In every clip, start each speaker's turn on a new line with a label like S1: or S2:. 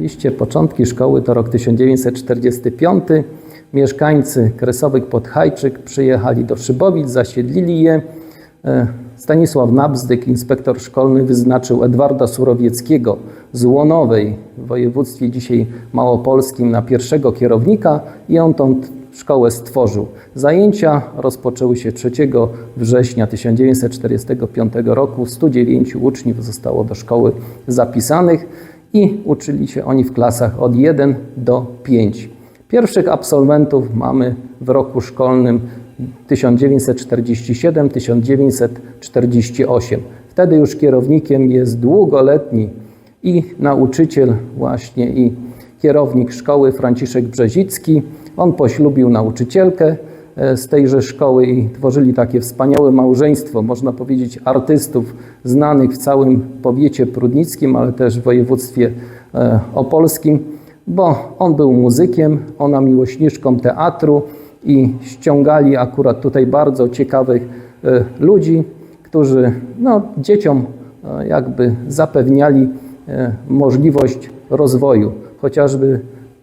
S1: Oczywiście początki szkoły to rok 1945. Mieszkańcy Kresowych Podhajczyk przyjechali do Szybowic, zasiedlili je. E, Stanisław Nabzdyk, inspektor szkolny, wyznaczył Edwarda Surowieckiego z Łonowej w województwie dzisiaj małopolskim na pierwszego kierownika i on tą szkołę stworzył. Zajęcia rozpoczęły się 3 września 1945 roku. 109 uczniów zostało do szkoły zapisanych i uczyli się oni w klasach od 1 do 5. Pierwszych absolwentów mamy w roku szkolnym 1947-1948. Wtedy już kierownikiem jest długoletni i nauczyciel właśnie i kierownik szkoły Franciszek Brzezicki. On poślubił nauczycielkę z tejże szkoły i tworzyli takie wspaniałe małżeństwo, można powiedzieć artystów znanych w całym powiecie prudnickim, ale też w województwie e, opolskim, bo on był muzykiem, ona miłośniczką teatru i ściągali akurat tutaj bardzo ciekawych e, ludzi, którzy no, dzieciom e, jakby zapewniali e, możliwość rozwoju. Chociażby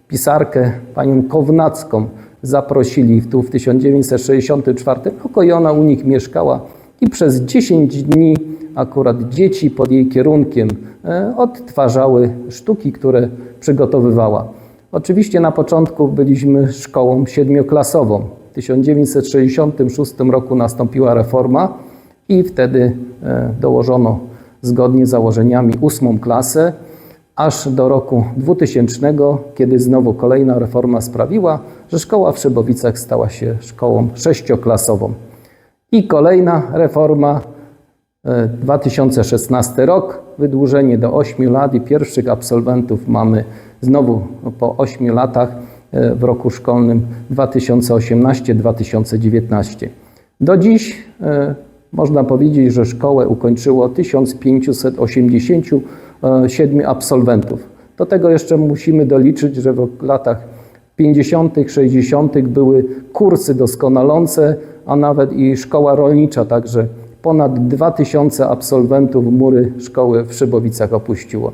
S1: pisarkę panią Kownacką zaprosili tu w 1964 roku i ona u nich mieszkała i przez 10 dni akurat dzieci pod jej kierunkiem e, odtwarzały sztuki, które przygotowywała. Oczywiście na początku byliśmy szkołą siedmioklasową. W 1966 roku nastąpiła reforma i wtedy e, dołożono zgodnie z założeniami ósmą klasę, aż do roku 2000, kiedy znowu kolejna reforma sprawiła, że szkoła w Szybowicach stała się szkołą sześcioklasową. I kolejna reforma, e, 2016 rok, wydłużenie do 8 lat i pierwszych absolwentów mamy znowu po 8 latach e, w roku szkolnym 2018-2019. Do dziś e, można powiedzieć, że szkołę ukończyło 1587 absolwentów. Do tego jeszcze musimy doliczyć, że w latach 50., 60. były kursy doskonalące, a nawet i szkoła rolnicza, także ponad 2000 absolwentów mury szkoły w Szybowicach opuściło.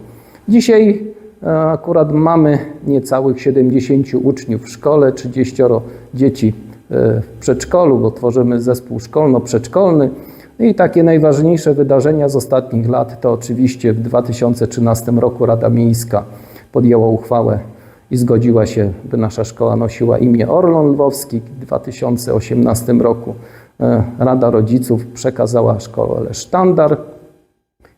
S1: Dzisiaj e, akurat mamy niecałych 70 uczniów w szkole, 30 dzieci e, w przedszkolu, bo tworzymy zespół szkolno-przedszkolny. I takie najważniejsze wydarzenia z ostatnich lat to oczywiście w 2013 roku Rada Miejska podjęła uchwałę i zgodziła się, by nasza szkoła nosiła imię Orlon Lwowski. W 2018 roku e, Rada Rodziców przekazała szkołę sztandar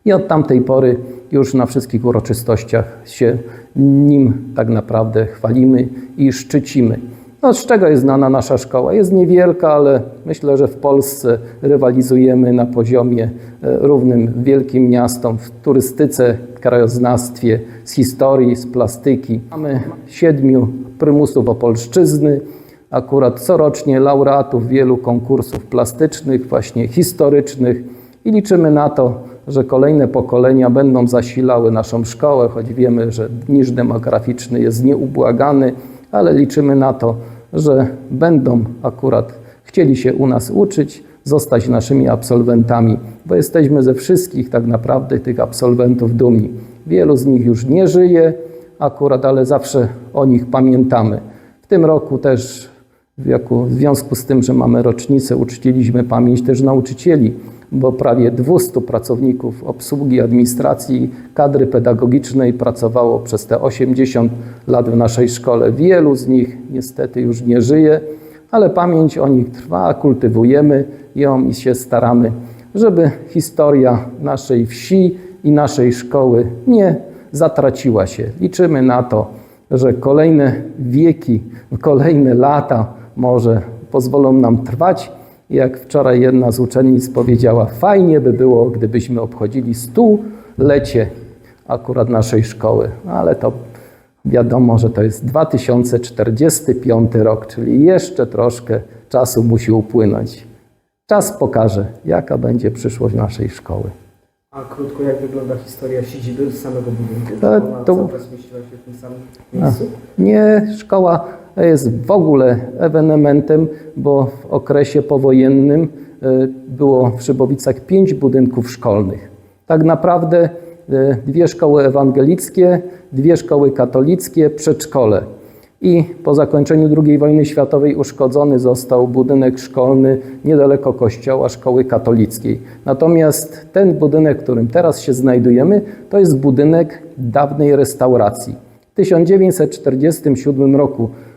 S1: i od tamtej pory już na wszystkich uroczystościach się nim tak naprawdę chwalimy i szczycimy. No, z czego jest znana nasza szkoła? Jest niewielka, ale myślę, że w Polsce rywalizujemy na poziomie e, równym wielkim miastom w turystyce, krajoznawstwie, z historii, z plastyki. Mamy siedmiu prymusów Opolszczyzny, akurat corocznie laureatów wielu konkursów plastycznych, właśnie historycznych i liczymy na to, że kolejne pokolenia będą zasilały naszą szkołę, choć wiemy, że niż demograficzny jest nieubłagany, ale liczymy na to, że będą akurat chcieli się u nas uczyć, zostać naszymi absolwentami, bo jesteśmy ze wszystkich tak naprawdę tych absolwentów dumni. Wielu z nich już nie żyje akurat, ale zawsze o nich pamiętamy. W tym roku też w związku z tym, że mamy rocznicę, uczciliśmy pamięć też nauczycieli, bo prawie 200 pracowników obsługi, administracji, kadry pedagogicznej pracowało przez te 80 lat w naszej szkole. Wielu z nich niestety już nie żyje, ale pamięć o nich trwa, kultywujemy ją i się staramy, żeby historia naszej wsi i naszej szkoły nie zatraciła się. Liczymy na to, że kolejne wieki, kolejne lata może pozwolą nam trwać. Jak wczoraj jedna z uczennic powiedziała, fajnie by było, gdybyśmy obchodzili stulecie akurat naszej szkoły, ale to wiadomo, że to jest 2045 rok, czyli jeszcze troszkę czasu musi upłynąć. Czas pokaże, jaka będzie przyszłość naszej szkoły.
S2: A krótko, jak wygląda historia siedziby z samego budynku?
S1: To-
S2: Szkoła
S1: to-
S2: cały czas mieściła się w tym samym miejscu?
S1: Nie, szkoła jest w ogóle ewenementem, bo w okresie powojennym y, było w Szybowicach pięć budynków szkolnych. Tak naprawdę e, dwie szkoły ewangelickie, dwie szkoły katolickie, przedszkole. I po zakończeniu II wojny światowej uszkodzony został budynek szkolny niedaleko kościoła szkoły katolickiej. Natomiast ten budynek, w którym teraz się znajdujemy, to jest budynek dawnej restauracji. W 1947 roku e,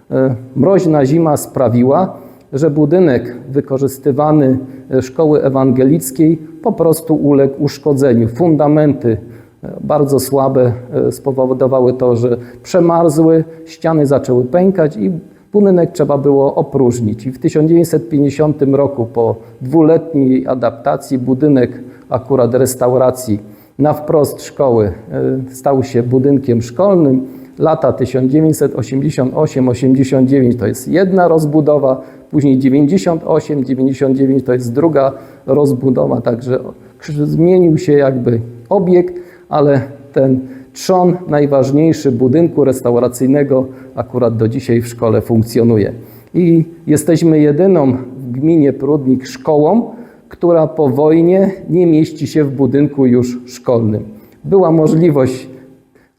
S1: mroźna zima sprawiła, że budynek wykorzystywany e, szkoły ewangelickiej po prostu uległ uszkodzeniu. Fundamenty e, bardzo słabe e, spowodowały to, że przemarzły, ściany zaczęły pękać i budynek trzeba było opróżnić. I w 1950 roku po dwuletniej adaptacji budynek akurat restauracji na wprost szkoły e, stał się budynkiem szkolnym. Lata 1988-89 to jest jedna rozbudowa, później 98-99 to jest druga rozbudowa, także zmienił się jakby obiekt, ale ten trzon najważniejszy budynku restauracyjnego akurat do dzisiaj w szkole funkcjonuje. I jesteśmy jedyną w gminie Prudnik szkołą, która po wojnie nie mieści się w budynku już szkolnym. Była możliwość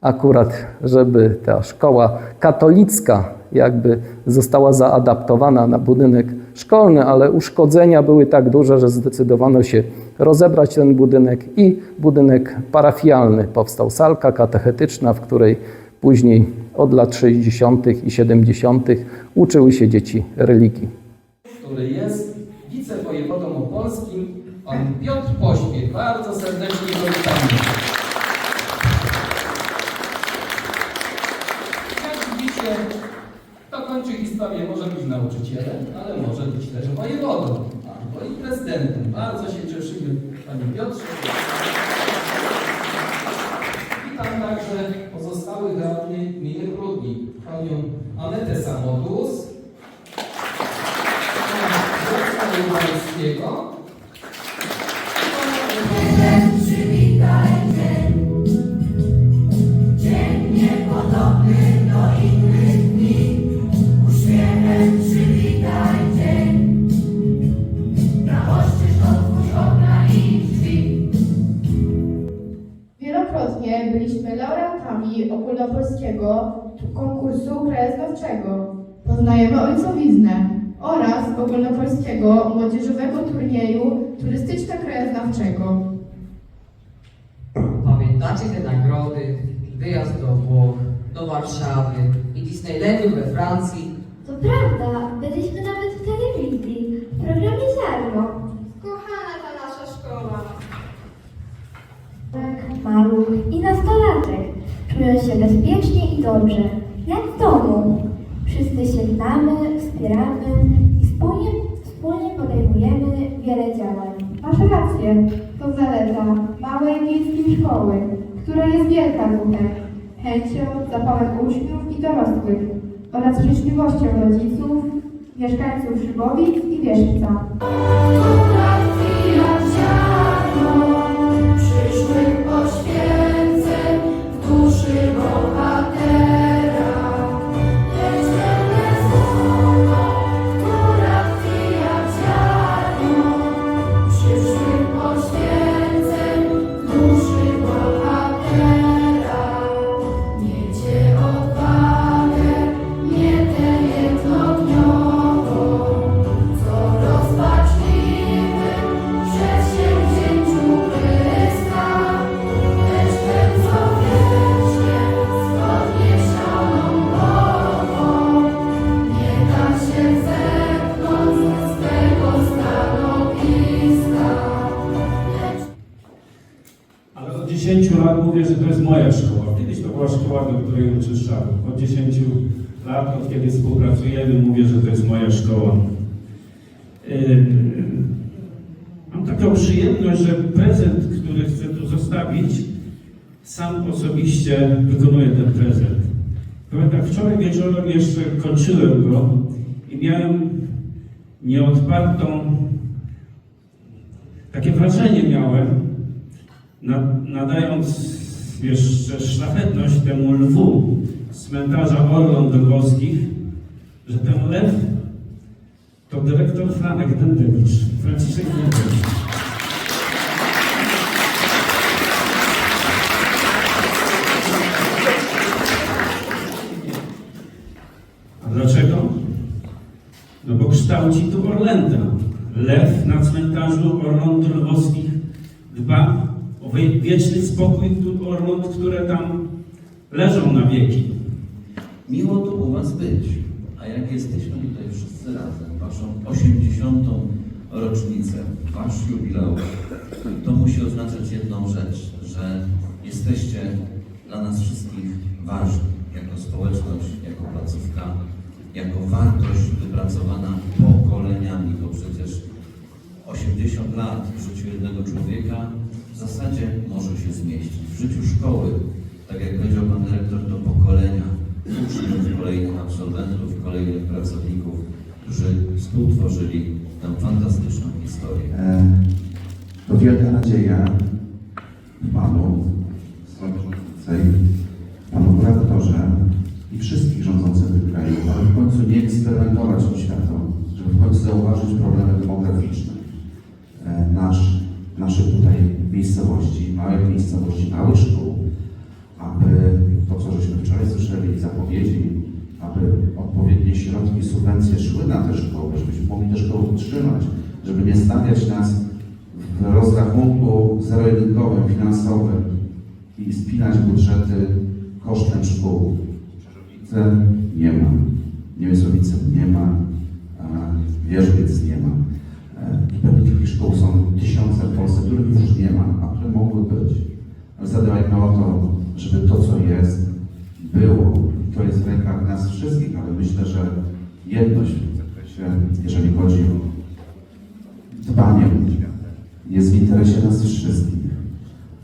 S1: akurat, żeby ta szkoła katolicka jakby została zaadaptowana na budynek szkolny, ale uszkodzenia były tak duże, że zdecydowano się rozebrać ten budynek i budynek parafialny powstał, salka katechetyczna, w której później od lat 60. i 70. uczyły się dzieci religii.
S3: który jest wicewojewodą opolskim, pan Piotr Pośpiech. Bardzo serdecznie go witamy. To kończy historię. Może być nauczycielem, ale może być też wojewodą albo i prezydentem. Bardzo się cieszymy, panie Piotrze. Witam także pozostałych radnych gminy Prudnik, panią Anetę Samotus,
S4: Wielokrotnie byliśmy laureatami ogólnopolskiego konkursu krajoznawczego. Poznajemy ojcowiznę oraz ogólnopolskiego młodzieżowego turnieju turystyczno-krajoznawczego.
S5: Pamiętacie te nagrody? Wyjazd do Włoch, do Warszawy i Disneylandu we Francji?
S6: To prawda, byliśmy nawet w telewizji, w programie Ziarno.
S4: Kochana ta nasza szkoła.
S6: Tak, maluch i nastolatek czują się bezpiecznie i dobrze, jak w domu. Wszyscy się znamy, wspieramy i wspólnie, wspólnie podejmujemy wiele działań.
S4: Masz rację, to zaleta małej miejskiej szkoły, która jest wielka tutaj. Chęcią, zapałem uczniów i dorosłych oraz życzliwością rodziców, mieszkańców Szybowic i Wierzchca.
S7: Taką przyjemność, że prezent, który chcę tu zostawić, sam osobiście wykonuję ten prezent. Pamiętam, wczoraj wieczorem jeszcze kończyłem go i miałem nieodpartą, takie wrażenie miałem, na- nadając jeszcze szlachetność temu lwu z cmentarza Orląt Dąbrowskich, że ten lew to dyrektor Franek Dendewicz, Franciszek Dendewicz. A dlaczego? No bo kształci tu Orlęta. Lew na cmentarzu Orląt Lwowskich dba o wieczny spokój tu Orląt, które tam leżą na wieki.
S8: Miło tu u Was być, a jak jesteśmy tutaj wszyscy razem, Waszą 80. rocznicę, Wasz jubileusz, to musi oznaczać jedną rzecz, że jesteście dla nas wszystkich ważni, jako społeczność, jako placówka, jako wartość wypracowana pokoleniami, bo przecież 80 lat w życiu jednego człowieka w zasadzie może się zmieścić. W życiu szkoły, tak jak powiedział Pan Dyrektor, to pokolenia uczniów, kolejnych absolwentów, kolejnych pracowników, którzy współtworzyli tę fantastyczną historię.
S9: E, To wielka nadzieja w Panu, subwencje szły na te szkoły, żebyśmy mogli te szkoły utrzymać, żeby nie stawiać nas w rozrachunku zero-jedynkowym, finansowym i spinać budżety kosztem szkół. Czerzowice nie ma, Niemiec-Rowice nie ma, Wierzbiec nie ma. E, I pewnie takich szkół są tysiące w Polsce, których już nie ma, a które mogły być. Ale zadbajmy o to, żeby to, co jest, było. I To jest w rękach nas wszystkich, ale myślę, że jedność w zakresie, jeżeli chodzi o dbanie, jest w interesie nas wszystkich.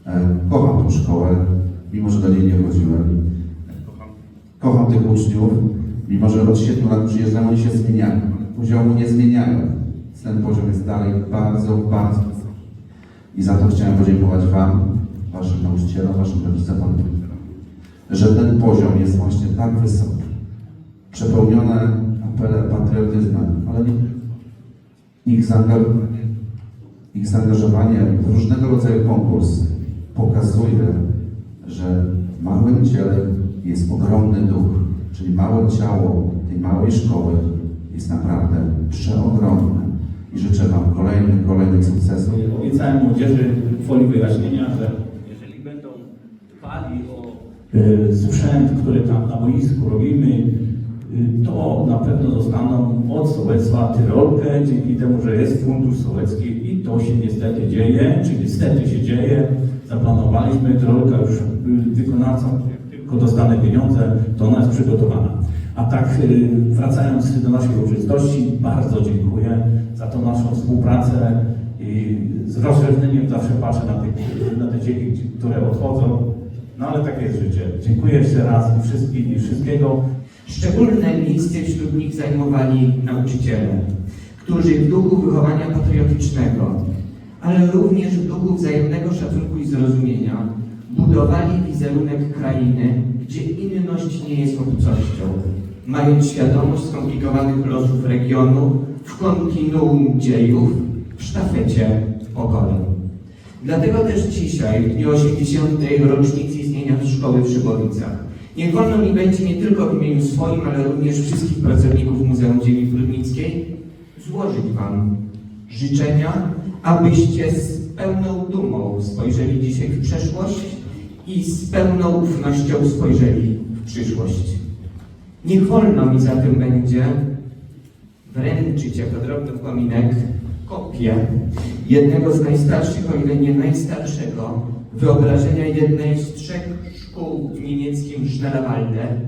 S9: E, Kocham tą szkołę, mimo że do niej nie chodziłem. Kocham, tych uczniów, mimo że od 7 lat przyjeżdżam, oni się zmieniają. Poziomu nie zmieniają. Ten poziom jest dalej bardzo, bardzo wysoki. I za to chciałem podziękować Wam, Waszym nauczycielom, Waszym rodzicom, że ten poziom jest właśnie tak wysoki. Przepełnione patriotyzmem, ale ich zaangażowanie, ich zaangażowanie w różnego rodzaju konkursy pokazuje, że w małym ciele jest ogromny duch, czyli małe ciało tej małej szkoły jest naprawdę przeogromne. I życzę Wam kolejnych, kolejnych sukcesów.
S7: Obiecałem młodzieży w folii wyjaśnienia, że jeżeli będą dbali o y, sprzęt, który tam na boisku robimy, to na pewno dostaną od sołectwa tyrolkę, dzięki temu, że jest fundusz sołecki i to się niestety dzieje, czy niestety się dzieje. Zaplanowaliśmy, tyrolka już y, wykonawcą, jak tylko dostanę pieniądze, to ona jest przygotowana. A tak y, wracając do naszej uroczystości, bardzo dziękuję za tą naszą współpracę i z rozrzewnieniem zawsze patrzę na te, na te dzieci, które odchodzą. No ale takie jest życie. Dziękuję jeszcze raz i wszystkim i wszystkiego.
S5: Szczególne miejsce wśród nich zajmowali nauczyciele, którzy w duchu wychowania patriotycznego, ale również w duchu wzajemnego szacunku i zrozumienia budowali wizerunek krainy, gdzie inność nie jest obcością, mając świadomość skomplikowanych losów regionu w kontinuum dziejów, w sztafecie pokoleń. Dlatego też dzisiaj, w dniu 80. rocznicy istnienia szkoły w Szybowicach, niech wolno mi będzie nie tylko w imieniu swoim, ale również wszystkich pracowników Muzeum Ziemi Prudnickiej złożyć Wam życzenia, abyście z pełną dumą spojrzeli dzisiaj w przeszłość i z pełną ufnością spojrzeli w przyszłość. Niech wolno mi zatem będzie wręczyć jako drobny upominek kopię jednego z najstarszych, o ile nie najstarszego, wyobrażenia jednej z trzech szkół w niemieckim Schnellwalde,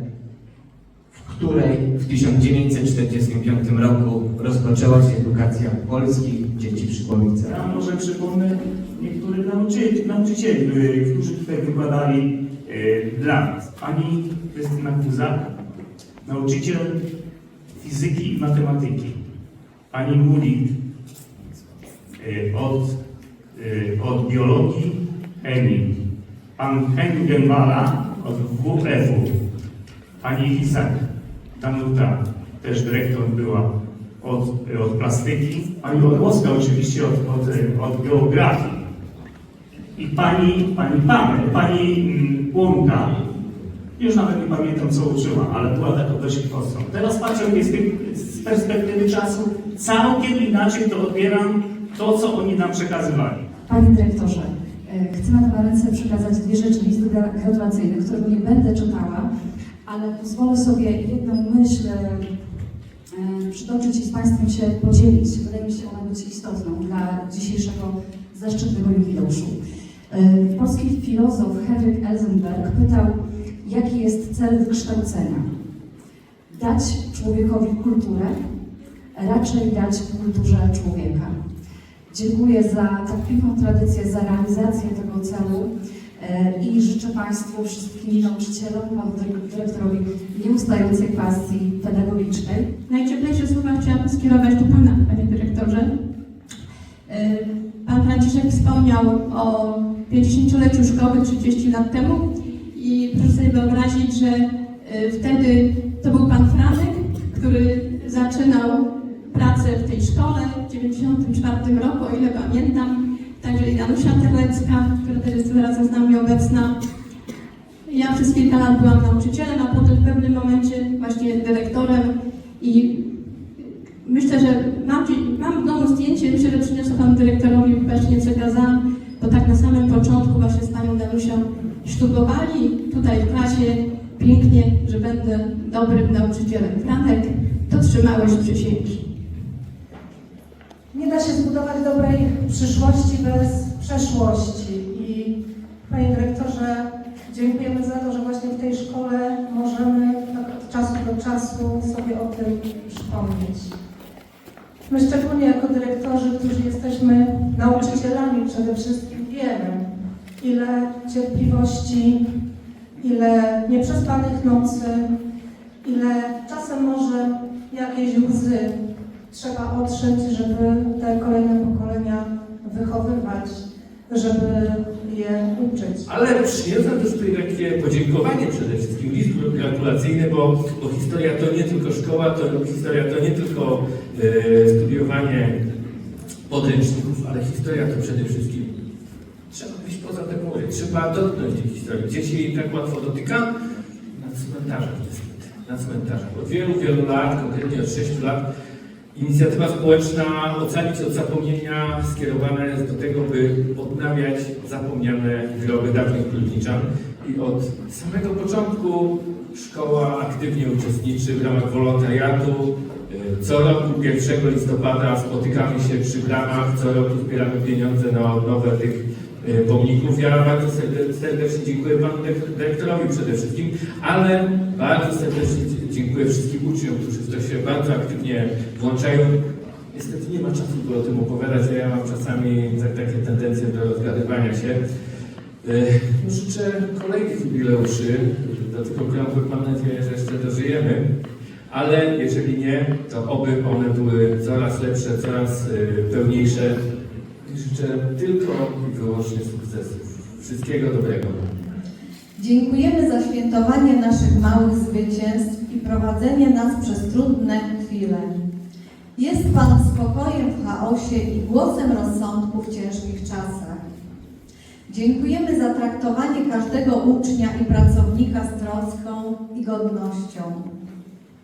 S5: w której w 1945 roku rozpoczęła się edukacja polskich dzieci w Szybowicach.
S10: Ja może przypomnę niektórych nauczycieli, nauczycieli którzy tutaj wykładali y, dla nas. Pani Krystyna Kuzak, nauczyciel fizyki i matematyki. Pani Gulik y, od, y, od biologii, chemii. Pan Henry Gembala od WF-u. Pani Isak Danuta, też dyrektor była od, od plastyki, pani Orłowska oczywiście od, od, od geografii. I pani, pani Pamel, pani mm, Łąka Już nawet nie pamiętam, co uczyła, ale była taka dość ostrą. Teraz patrzę z, perspektywy czasu, całkiem inaczej to odbieram to, co oni nam przekazywali.
S11: Panie dyrektorze, chcę na Pana ręce przekazać dwie rzeczy, list gra- gratulacyjny, którego nie będę czytała, ale pozwolę sobie jedną myśl e, przytoczyć i z Państwem się podzielić. Wydaje mi się ona być istotną dla dzisiejszego zaszczytnego jubileuszu. E, Polski filozof Henryk Elzenberg pytał, jaki jest cel wykształcenia? Dać człowiekowi kulturę, raczej dać kulturze człowieka. Dziękuję za tak piękną tradycję, za realizację tego celu e, i życzę Państwu, wszystkim nauczycielom, panu dyre- dyrektorowi nieustającej pasji pedagogicznej.
S12: Najcieplejsze słowa chciałabym skierować do Pana, Panie Dyrektorze. E, Pan Franciszek wspomniał o 50-leciu szkoły 30 lat temu i proszę sobie wyobrazić, że e, wtedy to był Pan Franek, który zaczynał pracę w tej szkole w 94 roku, o ile pamiętam. Także i Danusia Terlecka, która też jest razem z nami obecna. Ja przez kilka lat byłam nauczycielem, a potem w pewnym momencie właśnie dyrektorem i myślę, że mam, mam w domu zdjęcie, myślę, że przyniosę panu dyrektorowi, właśnie przekazałam, bo tak na samym początku właśnie z panią Danusią ślubowali tutaj w klasie pięknie, że będę dobrym nauczycielem. Franek, dotrzymałeś przysięgi.
S13: Da się zbudować dobrej przyszłości bez przeszłości. I Panie Dyrektorze, dziękujemy za to, że właśnie w tej szkole możemy tak od czasu do czasu sobie o tym przypomnieć. My szczególnie jako dyrektorzy, którzy jesteśmy nauczycielami przede wszystkim wiemy, ile cierpliwości, ile nieprzespanych nocy, ile czasem może jakieś łzy trzeba otrzeć, żeby te kolejne pokolenia wychowywać, żeby je uczyć.
S14: Ale przyniosłem też tutaj takie podziękowanie przede wszystkim, list gratulacyjny, bo, bo historia to nie tylko szkoła, to historia to nie tylko e, studiowanie podręczników, ale historia to przede wszystkim trzeba wyjść poza te mury, trzeba dotknąć tej historii. Gdzie się jej tak łatwo dotyka? Na cmentarzach na cmentarzach. Od wielu, wielu lat, konkretnie od 6 lat, Inicjatywa społeczna Ocalić od zapomnienia skierowana jest do tego, by odnawiać zapomniane wyroby dawnych Prudniczan i od samego początku szkoła aktywnie uczestniczy w ramach wolontariatu. Y, Co roku 1 listopada spotykamy się przy bramach, co roku zbieramy pieniądze na odnowę tych pomników. Ja bardzo serde- serdecznie dziękuję panu dyre- dyrektorowi przede wszystkim, ale bardzo serdecznie dziękuję wszystkim uczniom, którzy w to się bardzo aktywnie włączają. Niestety nie ma czasu, by o tym opowiadać, a ja mam czasami tak- takie tendencje do rozgadywania się. No, Życzę kolejnych jubileuszy, do tych okrągłych mam nadzieję, że jeszcze dożyjemy, ale jeżeli nie, to oby one były coraz lepsze, coraz y, pełniejsze. Życzę tylko i wyłącznie sukcesów. Wszystkiego dobrego.
S13: Dziękujemy za świętowanie naszych małych zwycięstw i prowadzenie nas przez trudne chwile. Jest Pan spokojem w chaosie i głosem rozsądku w ciężkich czasach. Dziękujemy za traktowanie każdego ucznia i pracownika z troską i godnością.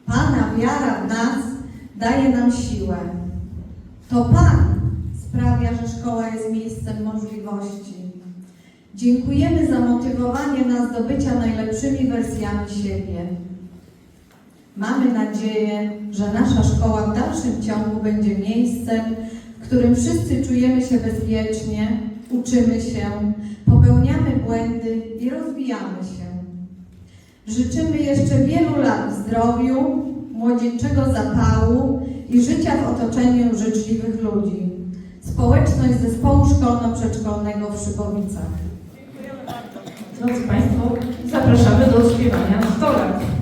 S13: Pana wiara w nas daje nam siłę. To Pan sprawia, że szkoła jest miejscem możliwości. Dziękujemy za motywowanie nas do bycia najlepszymi wersjami siebie. Mamy nadzieję, że nasza szkoła w dalszym ciągu będzie miejscem, w którym wszyscy czujemy się bezpiecznie, uczymy się, popełniamy błędy i rozwijamy się. Życzymy jeszcze wielu lat w zdrowiu, młodzieńczego zapału i życia w otoczeniu życzliwych ludzi. Społeczność Zespołu Szkolno-Przedszkolnego w Szybowicach.
S15: Drodzy Państwo, zapraszamy do śpiewania na 100 lat.